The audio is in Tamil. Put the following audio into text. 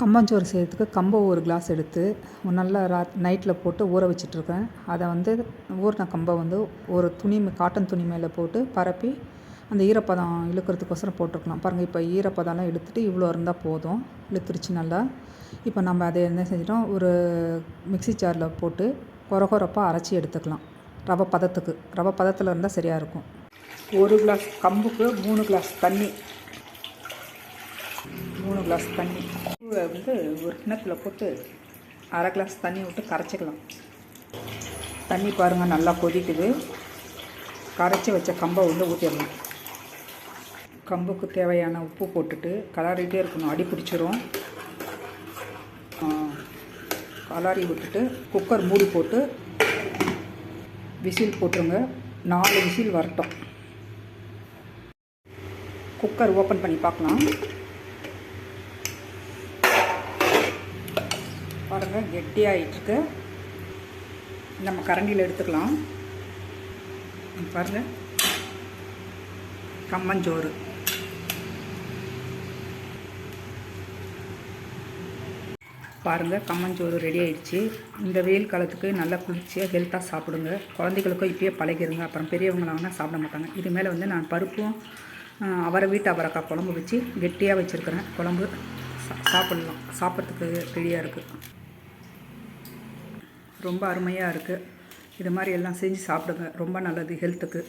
கம்பஞ்சோறு செய்கிறதுக்கு கம்பை ஒரு கிளாஸ் எடுத்து நல்லா ரா நைட்டில் போட்டு ஊற வச்சிட்ருக்கேன். அதை வந்து ஊறின கம்பை வந்து ஒரு துணி மே- காட்டன் துணி மேலே போட்டு பரப்பி அந்த ஈரப்பதம் இழுக்கிறதுக்கோசரம் போட்டிருக்கலாம். பாருங்கள் இப்போ ஈரப்பதம்லாம் எடுத்துகிட்டு இவ்வளோ இருந்தால் போதும். இழுத்துருச்சு நல்லா. இப்போ நம்ம அதை என்ன செஞ்சிட்டோம்? ஒரு மிக்ஸி ஜாரில் போட்டு கொர கொரப்பாக அரைச்சி எடுத்துக்கலாம். ரவை பதத்துக்கு. ரவை பதத்தில் இருந்தால் சரியாக இருக்கும். ஒரு கிளாஸ் கம்புக்கு மூணு கிளாஸ் தண்ணி. மூணு கிளாஸ் தண்ணி. பூவை வந்து ஒரு கிணத்துல போட்டு அரை கிளாஸ் தண்ணி விட்டு கரைச்சிக்கலாம். தண்ணி பாருங்கள் நல்லா கொதிக்குது. கரைச்சி வச்ச கம்பை வந்து ஊற்றிடலாம் கம்புக்கு தேவையான உப்பு போட்டுட்டு கலரிட்டே இருக்கணும். அடி பிடிச்சிரும். கலாரி கலரி விட்டுட்டு குக்கர் மூடி போட்டு விசில் போட்டுருங்க. நாலு விசில் வரட்டும். குக்கர் ஓப்பன் பண்ணி பார்க்கலாம். பாருங்கள் கெட்டியாகிட்டுருக்கு நம்ம கரண்டியில் எடுத்துக்கலாம். பாருங்கள் கம்மஞ்சோறு. பாருங்கள் கம்மஞ்சோறு ரெடி ஆயிடுச்சு. இந்த வெயில் காலத்துக்கு நல்லா குளிர்ச்சியாக ஹெல்த்தாக சாப்பிடுங்க. குழந்தைகளுக்கும் இப்பயே பழகிருங்க. அப்புறம் பெரியவங்களாங்கன்னா சாப்பிட மாட்டாங்க. இது மேலே வந்து நான் பருப்பும் அவரை வீட்டு அவரைக்காய் குழம்பு வச்சு கெட்டியாக வச்சுருக்கிறேன். குழம்பு சா- சாப்பிட்லாம். சாப்பிட்றதுக்கு ரெடியாக இருக்குது ரொம்ப அருமையாக இருக்குது இது மாதிரி எல்லாம் செஞ்சு சாப்பிடுங்க. ரொம்ப நல்லது ஹெல்த்துக்கு